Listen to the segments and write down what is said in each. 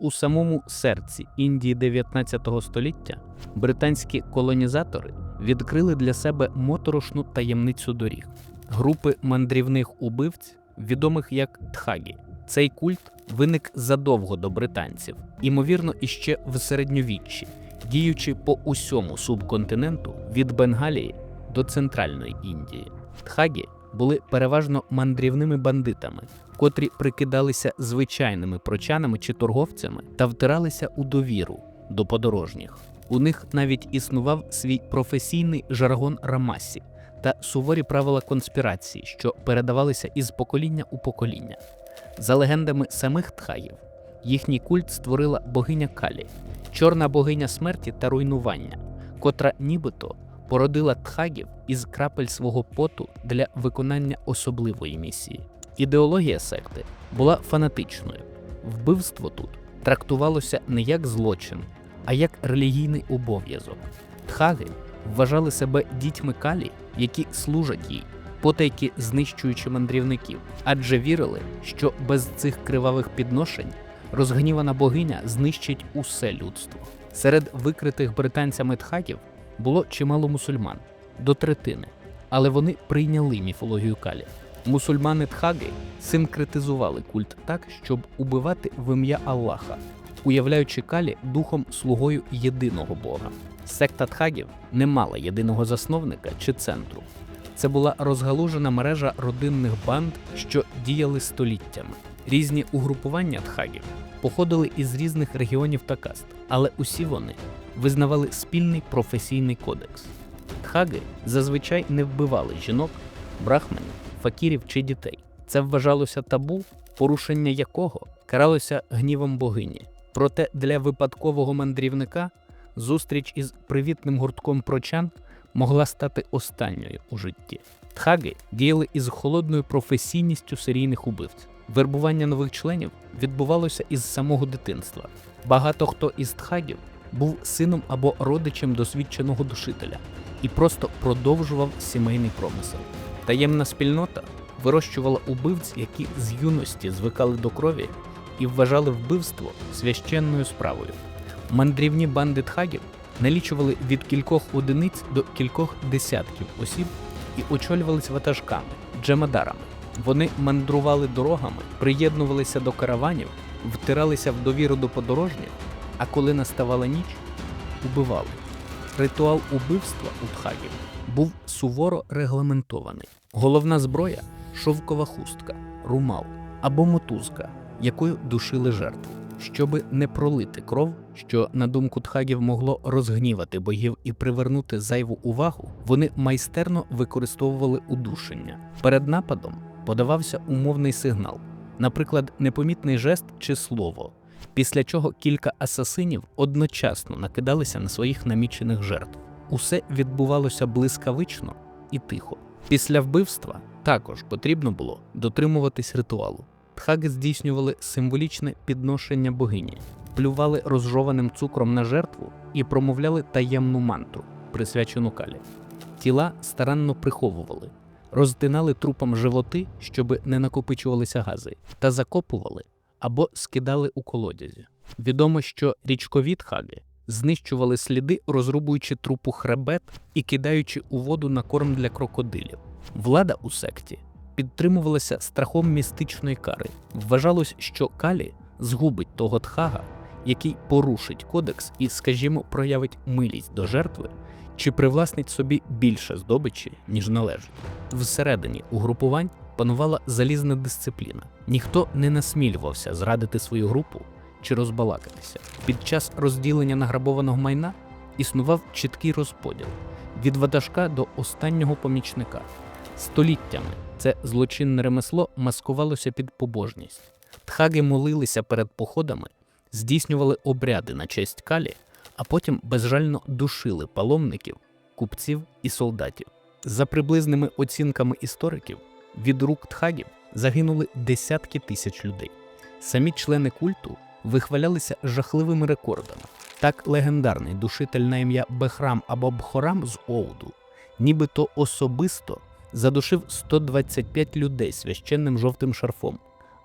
У самому серці Індії 19 століття британські колонізатори відкрили для себе моторошну таємницю доріг групи мандрівних убивць, відомих як тхагі. Цей культ виник задовго до британців, імовірно, іще в середньовіччі, діючи по усьому субконтиненту від Бенгалії до центральної Індії. Тхагі були переважно мандрівними бандитами, котрі прикидалися звичайними прочанами чи торговцями та втиралися у довіру до подорожніх. У них навіть існував свій професійний жаргон рамасі та суворі правила конспірації, що передавалися із покоління у покоління. За легендами самих тхаїв, їхній культ створила богиня Калі, чорна богиня смерті та руйнування, котра нібито породила тхагів із крапель свого поту для виконання особливої місії. Ідеологія секти була фанатичною. Вбивство тут трактувалося не як злочин, а як релігійний обов'язок. Тхаги вважали себе дітьми калі, які служать їй, потайки знищуючи мандрівників, адже вірили, що без цих кривавих підношень розгнівана богиня знищить усе людство. Серед викритих британцями тхагів було чимало мусульман до третини, але вони прийняли міфологію калі. Мусульмани тхаги синкретизували культ так, щоб убивати в ім'я Аллаха, уявляючи калі духом слугою єдиного Бога. Секта тхагів не мала єдиного засновника чи центру. Це була розгалужена мережа родинних банд, що діяли століттями. Різні угрупування тхагів походили із різних регіонів та каст, але усі вони визнавали спільний професійний кодекс. Тхаги зазвичай не вбивали жінок, брахменів, факірів чи дітей. Це вважалося табу, порушення якого каралося гнівом богині. Проте для випадкового мандрівника зустріч із привітним гуртком прочан могла стати останньою у житті. Тхаги діяли із холодною професійністю серійних убивць. Вербування нових членів відбувалося із самого дитинства. Багато хто із тхагів був сином або родичем досвідченого душителя і просто продовжував сімейний промисел. Таємна спільнота вирощувала убивць, які з юності звикали до крові і вважали вбивство священною справою. Мандрівні банди тхагів налічували від кількох одиниць до кількох десятків осіб і очолювалися ватажками, джемадарами. Вони мандрували дорогами, приєднувалися до караванів, втиралися в довіру до подорожніх, а коли наставала ніч, убивали. Ритуал убивства у тхагів був суворо регламентований. Головна зброя шовкова хустка, румал або мотузка, якою душили жертву. Щоби не пролити кров, що, на думку тхагів, могло розгнівати богів і привернути зайву увагу, вони майстерно використовували удушення. Перед нападом подавався умовний сигнал, наприклад, непомітний жест чи слово, після чого кілька асасинів одночасно накидалися на своїх намічених жертв. Усе відбувалося блискавично і тихо. Після вбивства також потрібно було дотримуватись ритуалу. Тхаги здійснювали символічне підношення богині, плювали розжованим цукром на жертву і промовляли таємну мантру, присвячену калі. Тіла старанно приховували, роздинали трупам животи, щоби не накопичувалися гази, та закопували або скидали у колодязі. Відомо, що річкові тхаги знищували сліди, розрубуючи трупу хребет і кидаючи у воду на корм для крокодилів. Влада у секті підтримувалася страхом містичної кари. Вважалось, що калі згубить того тхага, який порушить кодекс і, скажімо, проявить милість до жертви, чи привласнить собі більше здобичі, ніж належить. Всередині угрупувань панувала залізна дисципліна. Ніхто не насмілювався зрадити свою групу чи розбалакатися. Під час розділення награбованого майна існував чіткий розподіл від ватажка до останнього помічника. Століттями це злочинне ремесло маскувалося під побожність. Тхаги молилися перед походами, здійснювали обряди на честь калі, а потім безжально душили паломників, купців і солдатів. За приблизними оцінками істориків, від рук тхагів загинули десятки тисяч людей. Самі члени культу вихвалялися жахливими рекордами. Так легендарний душитель на ім'я Бехрам або Бхорам з Оуду, нібито особисто задушив 125 людей священним жовтим шарфом,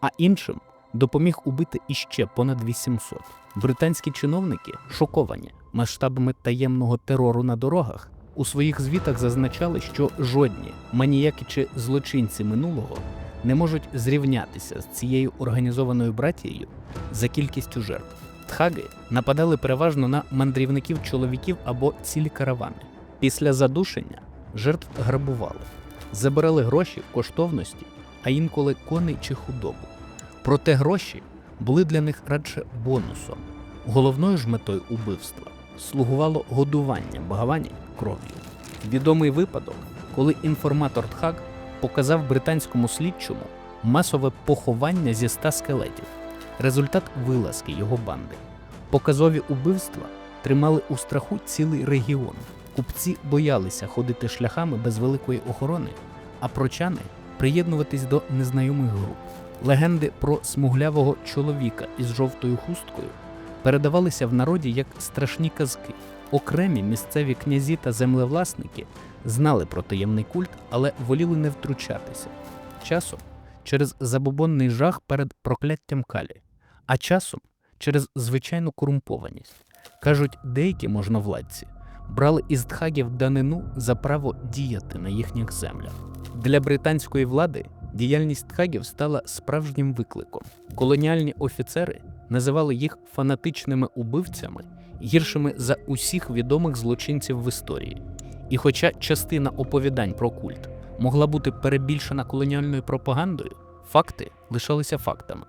а іншим допоміг убити іще понад 800. Британські чиновники, шоковані масштабами таємного терору на дорогах, у своїх звітах зазначали, що жодні маніяки чи злочинці минулого не можуть зрівнятися з цією організованою братією за кількістю жертв. Тхаги нападали переважно на мандрівників чоловіків або цілі каравани. Після задушення жертв грабували, забирали гроші, коштовності, а інколи коней чи худобу. Проте гроші були для них радше бонусом. Головною ж метою убивства слугувало годування багавані кров'ю. Відомий випадок, коли інформатор Тхаг показав британському слідчому масове поховання зі ста скелетів, результат вилазки його банди. Показові убивства тримали у страху цілий регіон. Купці боялися ходити шляхами без великої охорони, а прочани приєднуватись до незнайомих груп. Легенди про смуглявого чоловіка із жовтою хусткою передавалися в народі як страшні казки. Окремі місцеві князі та землевласники знали про таємний культ, але воліли не втручатися. Часом через забобонний жах перед прокляттям калі, а часом через звичайну корумпованість. Кажуть, деякі можновладці брали із тхагів данину за право діяти на їхніх землях. Для британської влади діяльність тхагів стала справжнім викликом. Колоніальні офіцери називали їх фанатичними убивцями, гіршими за усіх відомих злочинців в історії. І хоча частина оповідань про культ могла бути перебільшена колоніальною пропагандою, факти лишалися фактами.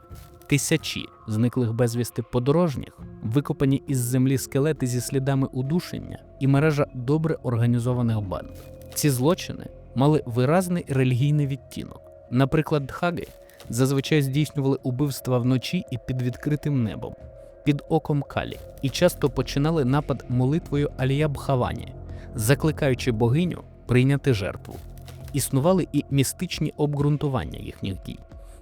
Тисячі зниклих безвісти подорожніх, викопані із землі скелети зі слідами удушення і мережа добре організованих банд. Ці злочини мали виразний релігійний відтінок. Наприклад, дхаги зазвичай здійснювали убивства вночі і під відкритим небом, під оком калі, і часто починали напад молитвою Алія Бхавані, закликаючи богиню прийняти жертву. Існували і містичні обґрунтування їхніх дій.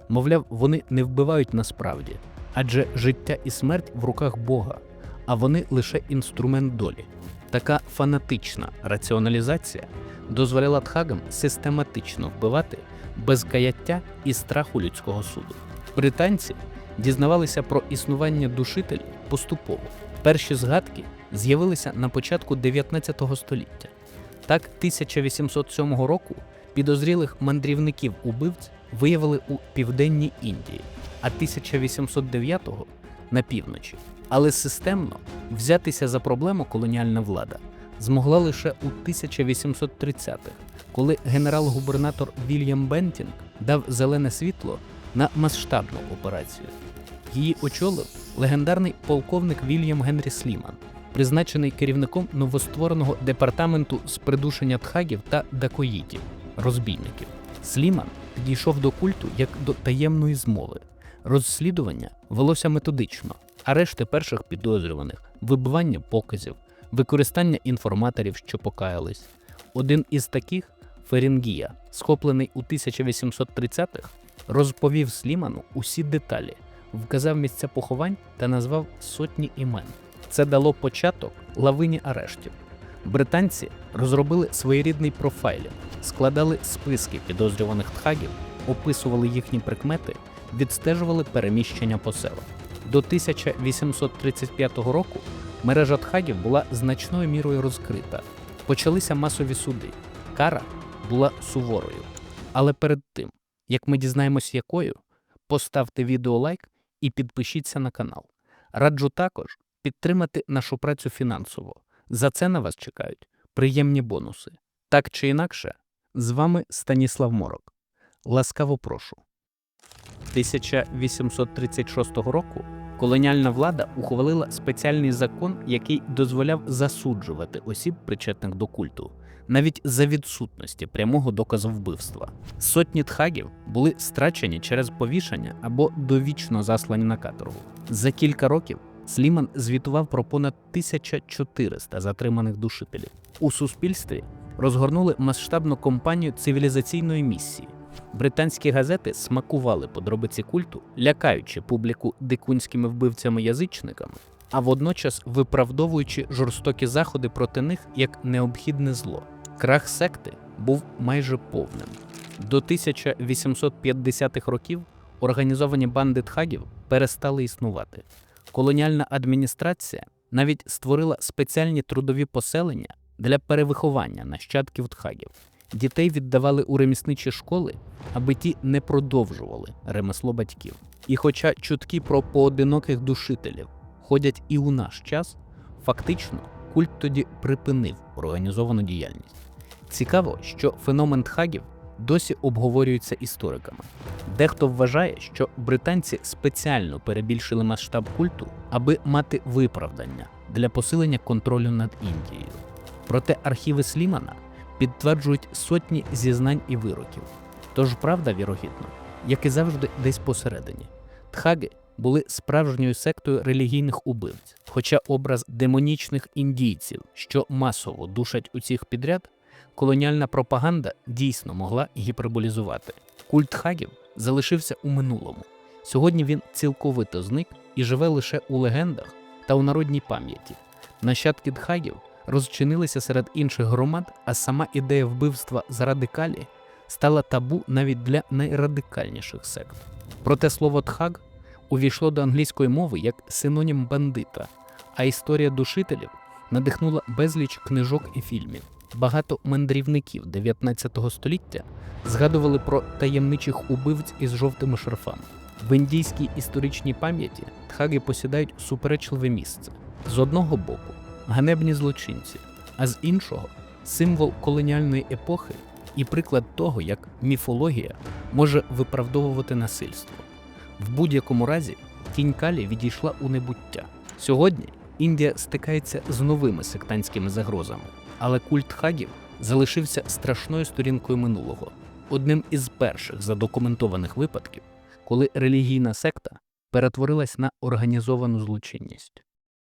Мовляв, вони не вбивають насправді, адже життя і смерть в руках Бога, а вони лише інструмент долі. Така фанатична раціоналізація дозволяла тхагам систематично вбивати без каяття і страху людського суду. Британці дізнавалися про існування душителів поступово. Перші згадки з'явилися на початку 19 століття. Так, 1807 року підозрілих мандрівників убивць виявили у південній Індії, а 1809-го на півночі. Але системно взятися за проблему колоніальна влада змогла лише у 1830-х, коли генерал-губернатор Вільям Бентінг дав зелене світло на масштабну операцію. Її очолив легендарний полковник Вільям Генрі Сліман, призначений керівником новоствореного департаменту з придушення тхагів та дакоїтів, розбійників. Сліман підійшов до культу як до таємної змови. Розслідування велося методично, арешти перших підозрюваних, вибивання показів, використання інформаторів, що покаялись. Один із таких Ферінгія, схоплений у 1830-х, розповів Сліману усі деталі, вказав місця поховань та назвав сотні імен. Це дало початок лавині арештів. Британці розробили своєрідний профайлінг, складали списки підозрюваних тхагів, описували їхні прикмети, відстежували переміщення по селах. До 1835 року мережа тхагів була значною мірою розкрита. Почалися масові суди. Кара була суворою. Але перед тим, як ми дізнаємось якою, поставте відео лайк і підпишіться на канал. Раджу також підтримати нашу працю фінансово. За це на вас чекають приємні бонуси. Так чи інакше, з вами Станіслав Морок. Ласкаво прошу. 1836 року колоніальна влада ухвалила спеціальний закон, який дозволяв засуджувати осіб, причетних до культу, навіть за відсутності прямого доказу вбивства. Сотні тхагів були страчені через повішання або довічно заслані на каторгу. За кілька років Сліман звітував про понад 1400 затриманих душителів. У суспільстві розгорнули масштабну кампанію цивілізаційної місії. Британські газети смакували подробиці культу, лякаючи публіку дикунськими вбивцями-язичниками, а водночас виправдовуючи жорстокі заходи проти них як необхідне зло. Крах секти був майже повним. До 1850-х років організовані банди тхагів перестали існувати. Колоніальна адміністрація навіть створила спеціальні трудові поселення для перевиховання нащадків тхагів. Дітей віддавали у ремісничі школи, аби ті не продовжували ремесло батьків. І хоча чутки про поодиноких душителів ходять і у наш час, фактично культ тоді припинив організовану діяльність. Цікаво, що феномен тхагів досі обговорюється істориками. Дехто вважає, що британці спеціально перебільшили масштаб культу, аби мати виправдання для посилення контролю над Індією. Проте архіви Слімана підтверджують сотні зізнань і вироків. Тож правда, вірогідно, як і завжди, десь посередині. Тхаги були справжньою сектою релігійних убивць, хоча образ демонічних індійців, що масово душать усіх підряд, колоніальна пропаганда дійсно могла гіперболізувати. Культ хагів залишився у минулому. Сьогодні він цілковито зник і живе лише у легендах та у народній пам'яті. Нащадки дхагів розчинилися серед інших громад, а сама ідея вбивства заради калі стала табу навіть для найрадикальніших сект. Проте слово тхаг увійшло до англійської мови як синонім бандита, а історія душителів надихнула безліч книжок і фільмів. Багато мандрівників 19 століття згадували про таємничих убивць із жовтими шарфами. В індійській історичній пам'яті тхаги посідають суперечливе місце. З одного боку ганебні злочинці, а з іншого символ колоніальної епохи і приклад того, як міфологія може виправдовувати насильство. В будь-якому разі тінь Калі відійшла у небуття. Сьогодні Індія стикається з новими сектантськими загрозами, але культ хагів залишився страшною сторінкою минулого, одним із перших задокументованих випадків, коли релігійна секта перетворилась на організовану злочинність.